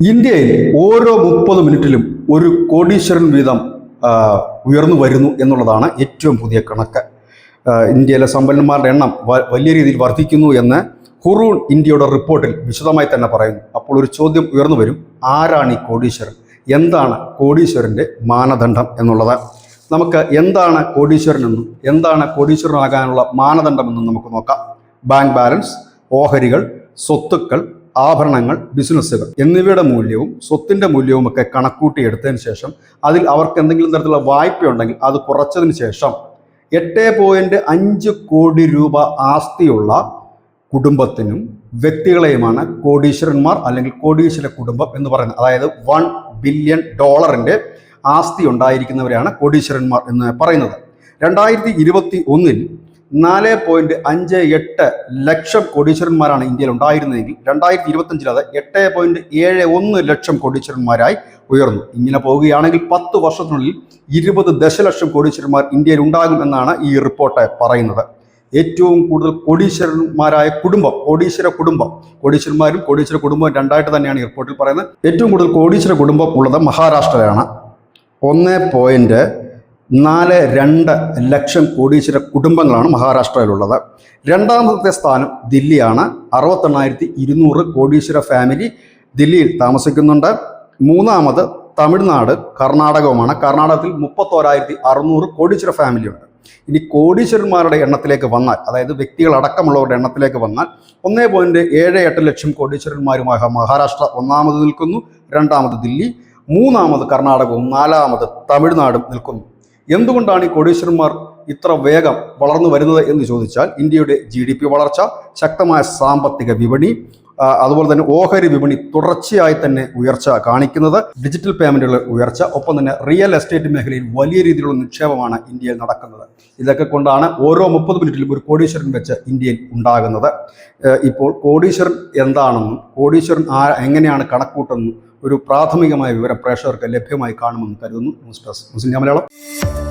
ഇന്ത്യയിൽ ഓരോ മുപ്പത് മിനിറ്റിലും ഒരു കോടീശ്വരൻ വീതം ഉയർന്നു വരുന്നു എന്നുള്ളതാണ് ഏറ്റവും പുതിയ കണക്ക്. ഇന്ത്യയിലെ സമ്പന്നന്മാരുടെ എണ്ണം വലിയ രീതിയിൽ വർദ്ധിക്കുന്നു എന്ന് ഹുറൂൺ ഇന്ത്യയുടെ റിപ്പോർട്ടിൽ വിശദമായി തന്നെ പറയുന്നു. അപ്പോൾ ഒരു ചോദ്യം ഉയർന്നു വരും. ആരാണ് ഈ കോടീശ്വരൻ? എന്താണ് കോടീശ്വരന്റെ മാനദണ്ഡം എന്നുള്ളത് നമുക്ക് എന്താണ് കോടീശ്വരൻ എന്നും എന്താണ് കോടീശ്വരനാകാനുള്ള മാനദണ്ഡമെന്നും നമുക്ക് നോക്കാം. ബാങ്ക് ബാലൻസ് ഓഹരികൾ സ്വത്തുക്കൾ ആഭരണങ്ങൾ ബിസിനസ്സുകൾ എന്നിവയുടെ മൂല്യവും സ്വത്തിന്റെ മൂല്യവും ഒക്കെ കണക്കൂട്ടി എടുത്തതിന് ശേഷം അതിൽ അവർക്ക് എന്തെങ്കിലും തരത്തിലുള്ള വായ്പയുണ്ടെങ്കിൽ അത് കുറച്ചതിന് ശേഷം എട്ട് പോയിന്റ് അഞ്ച് കോടി രൂപ ആസ്തിയുള്ള കുടുംബത്തിനും വ്യക്തികളെയുമാണ് കോടീശ്വരന്മാർ അല്ലെങ്കിൽ കോടീശ്വര കുടുംബം എന്ന് പറയുന്നത്. അതായത് വൺ ബില്യൺ ഡോളറിന്റെ ആസ്തി ഉണ്ടായിരിക്കുന്നവരാണ് കോടീശ്വരന്മാർ എന്ന് പറയുന്നത്. രണ്ടായിരത്തി ഇരുപത്തി ഒന്നിൽ നാല് പോയിന്റ് അഞ്ച് എട്ട് ലക്ഷം കോടീശ്വരന്മാരാണ് ഇന്ത്യയിൽ ഉണ്ടായിരുന്നതെങ്കിൽ രണ്ടായിരത്തി ഇരുപത്തഞ്ചിൽ അത് എട്ട് പോയിന്റ് ഏഴ് ഒന്ന് ലക്ഷം കോടീശ്വരന്മാരായി ഉയർന്നു. ഇങ്ങനെ പോവുകയാണെങ്കിൽ പത്ത് വർഷത്തിനുള്ളിൽ ഇരുപത് ദശലക്ഷം കോടീശ്വരന്മാർ ഇന്ത്യയിൽ ഉണ്ടാകും എന്നാണ് ഈ റിപ്പോർട്ട് പറയുന്നത്. ഏറ്റവും കൂടുതൽ കോടീശ്വരന്മാരായ കുടുംബം കോടീശ്വര കുടുംബം കോടീശ്വരന്മാരും കോടീശ്വര കുടുംബവും രണ്ടായിട്ട് തന്നെയാണ് റിപ്പോർട്ടിൽ പറയുന്നത്. ഏറ്റവും കൂടുതൽ കോടീശ്വര കുടുംബം ഉള്ളത് മഹാരാഷ്ട്രയാണ് ഒന്ന് പോയിന്റ് നാല് രണ്ട് ലക്ഷം കോടീശ്വര കുടുംബങ്ങളാണ് മഹാരാഷ്ട്രയിലുള്ളത്. രണ്ടാമത്തെ സ്ഥാനം ദില്ലിയാണ്. അറുപത്തെണ്ണായിരത്തി ഇരുന്നൂറ് കോടീശ്വര ഫാമിലി ദില്ലിയിൽ താമസിക്കുന്നുണ്ട്. മൂന്നാമത് തമിഴ്നാട് കർണാടകവുമാണ്. കർണാടകത്തിൽ മുപ്പത്തോരായിരത്തി അറുന്നൂറ് കോടീശ്വര ഫാമിലിയുണ്ട്. ഇനി കോടീശ്വരന്മാരുടെ എണ്ണത്തിലേക്ക് വന്നാൽ അതായത് വ്യക്തികളടക്കമുള്ളവരുടെ എണ്ണത്തിലേക്ക് വന്നാൽ ഒന്നേ പോയിന്റ് ഏഴ് എട്ട് ലക്ഷം കോടീശ്വരന്മാരുമായ മഹാരാഷ്ട്ര ഒന്നാമത് നിൽക്കുന്നു രണ്ടാമത് ദില്ലി മൂന്നാമത് കർണാടകവും നാലാമത് തമിഴ്നാടും നിൽക്കുന്നു. എന്തുകൊണ്ടാണ് ഈ കോടീശ്വരന്മാർ ഇത്ര വേഗം വളർന്നു വരുന്നത് എന്ന് ചോദിച്ചാൽ ഇന്ത്യയുടെ ജി വളർച്ച ശക്തമായ സാമ്പത്തിക വിപണി അതുപോലെ തന്നെ ഓഹരി വിപണി തുടർച്ചയായി തന്നെ ഉയർച്ച കാണിക്കുന്നത്. ഡിജിറ്റൽ പേയ്മെന്റുകളുടെ ഉയർച്ച ഒപ്പം തന്നെ റിയൽ എസ്റ്റേറ്റ് മേഖലയിൽ വലിയ രീതിയിലുള്ള നിക്ഷേപമാണ് ഇന്ത്യയിൽ നടക്കുന്നത്. ഇതൊക്കെ കൊണ്ടാണ് ഓരോ മുപ്പത് മിനിറ്റിലും ഒരു കോടീശ്വരൻ വെച്ച് ഇന്ത്യയിൽ ഉണ്ടാകുന്നത്. ഇപ്പോൾ കോടീശ്വരൻ എന്താണെന്നും കോടീശ്വരൻ ആ എങ്ങനെയാണ് കണക്കൂട്ടെന്നും ഒരു പ്രാഥമികമായ വിവരം പ്രേക്ഷകർക്ക് ലഭ്യമായി കാണുമെന്ന് കരുതുന്നു. News desk Malayalam.